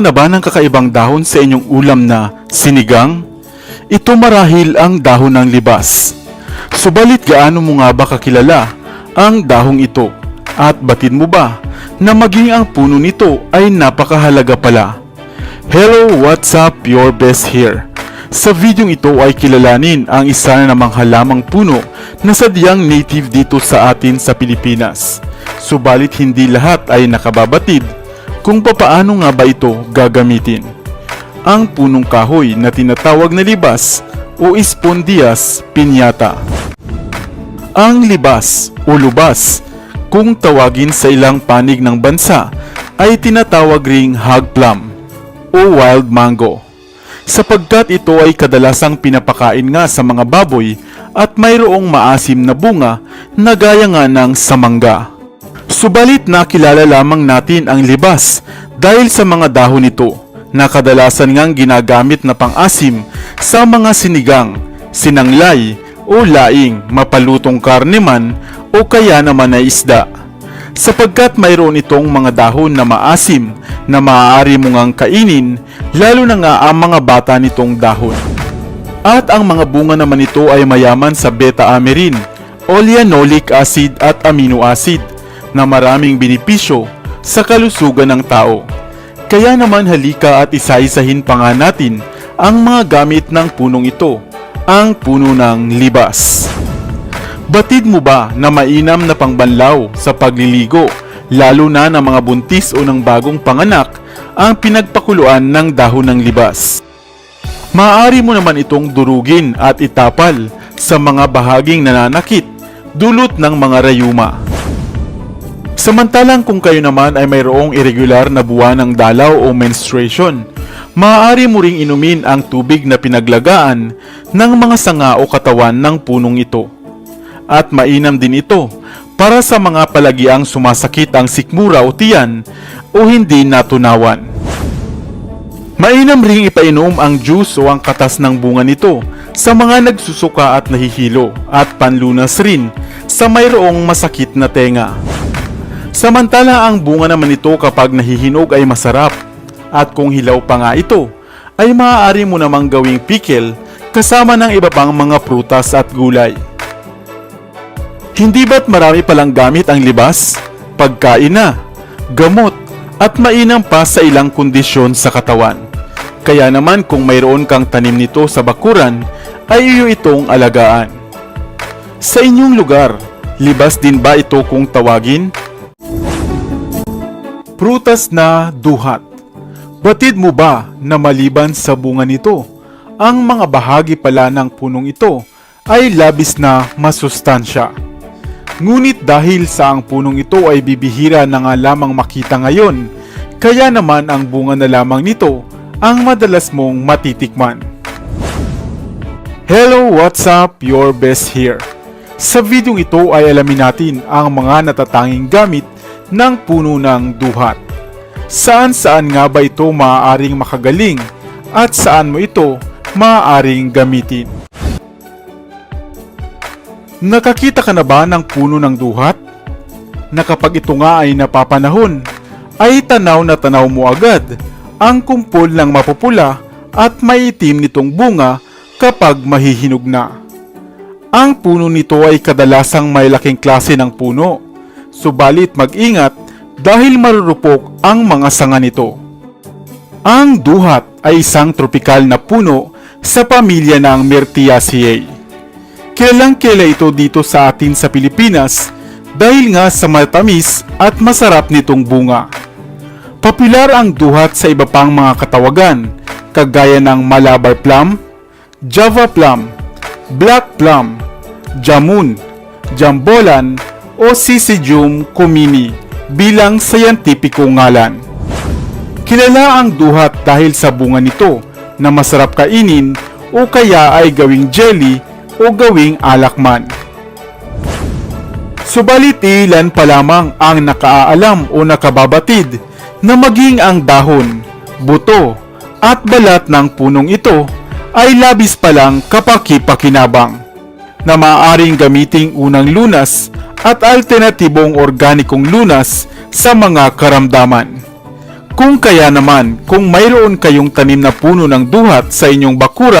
na ba ng kakaibang dahon sa inyong ulam na sinigang? Ito marahil ang dahon ng libas. Subalit gaano mo nga ba kakilala ang dahong ito? At batid mo ba na maging ang puno nito ay napakahalaga pala? Hello, what's up? Your best here. Sa videong ito ay kilalanin ang isa na namang halamang puno na sadyang native dito sa atin sa Pilipinas. Subalit hindi lahat ay nakababatid kung papaano nga ba ito gagamitin. Ang punong kahoy na tinatawag na libas o Spondias piñata. Ang libas o lubas, kung tawagin sa ilang panig ng bansa, ay tinatawag ring hog plum o wild mango. Sapagkat ito ay kadalasang pinapakain nga sa mga baboy at mayroong maasim na bunga na gaya nga ng samangga. Subalit nakilala lamang natin ang libas dahil sa mga dahon nito na kadalasan ngang ginagamit na pang-asim sa mga sinigang, sinanglay o laing mapalutong karne man o kaya naman ay isda. Sapagkat mayroon itong mga dahon na maasim na maaari mo ngang kainin lalo na nga ang mga bata nitong dahon. At ang mga bunga naman nito ay mayaman sa beta-amerin, oleanolic acid at amino acid na maraming benepisyo sa kalusugan ng tao. Kaya naman halika at isa-isahin pa nga natin ang mga gamit ng punong ito, ang puno ng libas. Batid mo ba na mainam na pangbanlaw sa pagliligo, lalo na ng mga buntis o ng bagong panganak, ang pinagpakuluan ng dahon ng libas? Maaari mo naman itong durugin at itapal sa mga bahaging nananakit dulot ng mga rayuma. Samantalang kung kayo naman ay mayroong irregular na buwan ng dalaw o menstruation, maaari mo ring inumin ang tubig na pinaglagaan ng mga sanga o katawan ng punong ito. At mainam din ito para sa mga palagiang sumasakit ang sikmura o tiyan o hindi natunawan. Mainam ring ipainom ang juice o ang katas ng bunga nito sa mga nagsusuka at nahihilo at panlunas rin sa mayroong masakit na tenga. Samantala ang bunga naman nito kapag nahihinog ay masarap at kung hilaw pa nga ito ay maaari mo namang gawing pickle kasama ng iba pang mga prutas at gulay. Hindi ba't marami palang gamit ang libas? Pagkain na, gamot, at mainam pa sa ilang kondisyon sa katawan. Kaya naman kung mayroon kang tanim nito sa bakuran, ay iyo itong alagaan. Sa inyong lugar, libas din ba ito kung tawagin? Prutas na duhat. Batid mo ba na maliban sa bunga nito, ang mga bahagi pala ng punong ito ay labis na masustansya. Ngunit dahil sa ang punong ito ay bibihira na nga lamang makita ngayon, kaya naman ang bunga na lamang nito ang madalas mong matitikman. Hello, what's up? Your best here. Sa video ito ay alamin natin ang mga natatanging gamit ng puno ng duhat. Saan saan nga ba ito maaaring makagaling at saan mo ito maaaring gamitin? Nakakita ka na ba ng puno ng duhat? Na kapag ito nga ay napapanahon, ay tanaw na tanaw mo agad ang kumpol ng mapupula at maitim nitong bunga kapag mahihinog na. Ang puno nito ay kadalasang may laking klase ng puno, subalit mag-ingat dahil marurupok ang mga sanga nito. Ang duhat ay isang tropikal na puno sa pamilya ng Myrtaceae. Kilalang kila ito dito sa atin sa Pilipinas dahil nga sa matamis at masarap nitong bunga. Popular ang duhat sa iba pang mga katawagan kagaya ng Malabar plum, Java plum, Black plum, Jamun, Jambolan o Syzygium comini bilang sayantipiko ngalan. Kilala ang duhat dahil sa bunga nito na masarap kainin o kaya ay gawing jelly o gawing alakman. Subalit ilan pa lamang ang nakaalam o nakababatid na maging ang dahon, buto at balat ng punong ito ay labis palang kapaki-pakinabang na maaaring gamiting unang lunas at alternatibong organikong lunas sa mga karamdaman. Kung kaya naman, kung mayroon kayong tanim na puno ng duhat sa inyong bakura,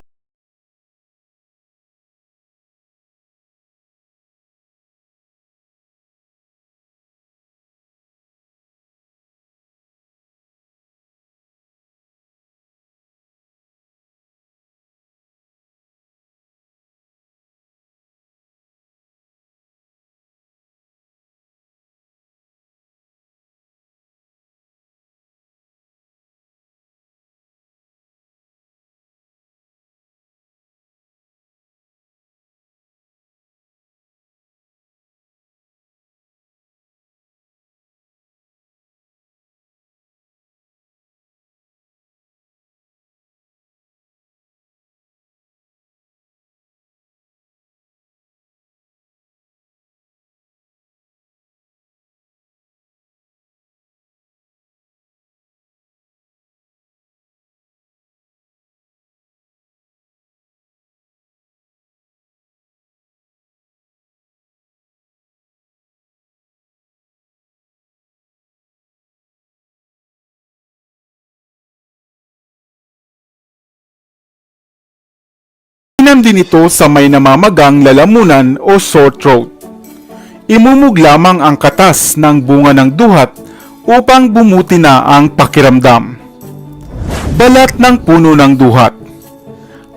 Inam din ito sa may namamagang lalamunan o sore throat. Imumog lamang ang katas ng bunga ng duhat upang bumuti na ang pakiramdam. Balat ng puno ng duhat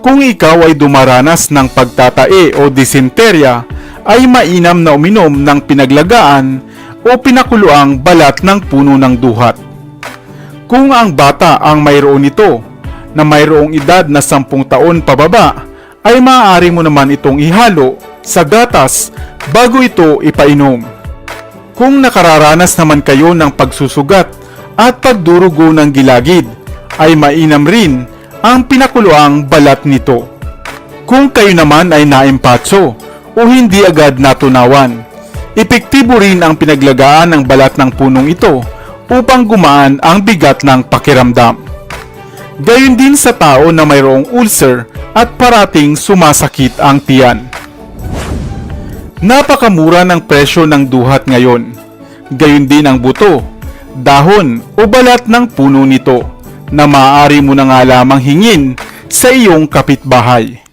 Kung ikaw ay dumaranas ng pagtatae o disenterya, ay mainam na uminom ng pinaglagaan o pinakuluang balat ng puno ng duhat. Kung ang bata ang mayroon nito, na mayroong edad na 10 taon pababa, ay maaari mo naman itong ihalo sa gatas bago ito ipainom. Kung nakararanas naman kayo ng pagsusugat at pagdurugo ng gilagid, ay mainam rin ang pinakuluang balat nito. Kung kayo naman ay naimpatso o hindi agad natunawan, epektibo rin ang pinaglagaan ng balat ng punong ito upang gumaan ang bigat ng pakiramdam. Gayon din sa tao na mayroong ulcer at parating sumasakit ang tiyan. Napakamura ng presyo ng duhat ngayon. Gayon din ang buto, dahon o balat ng puno nito na maaari mo na nga lamang hingin sa iyong kapitbahay.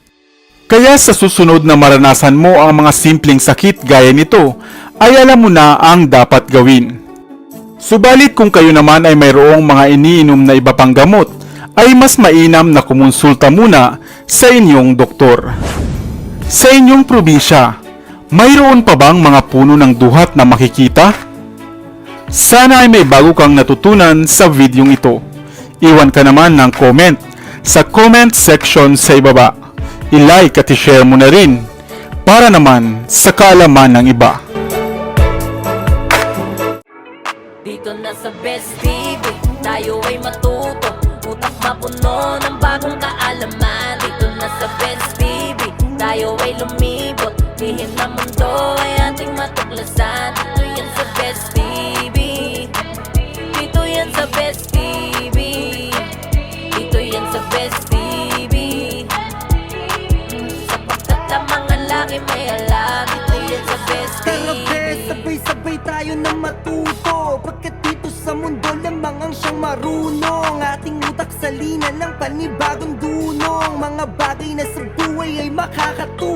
Kaya sa susunod na maranasan mo ang mga simpleng sakit gaya nito, ay alam mo na ang dapat gawin. Subalit kung kayo naman ay mayroong mga iniinom na iba pang gamot, ay mas mainam na kumonsulta muna sa inyong doktor. Sa inyong probinsya, mayroon pa bang mga puno ng duhat na makikita? Sana ay may bago kang natutunan sa videong ito. Iwan ka naman ng comment sa comment section sa ibaba. I-like at i-share mo na rin para naman sa kaalaman ng iba. Dito na sa Best tayo ay lumibot. Lihim na mundo ay ating matuklasan. Dito yan sa Best TV Dito yan sa Best TV Dito yan sa Best TV Sapagkat ang laki may alam Dito yan sa Best Tara TV be, sabay-sabay tayo na matuto. Pagkat dito sa mundo lamang ang siyang marunong. Ating utak salina ng panibagong dunong. Mga bagay na sa makakatulong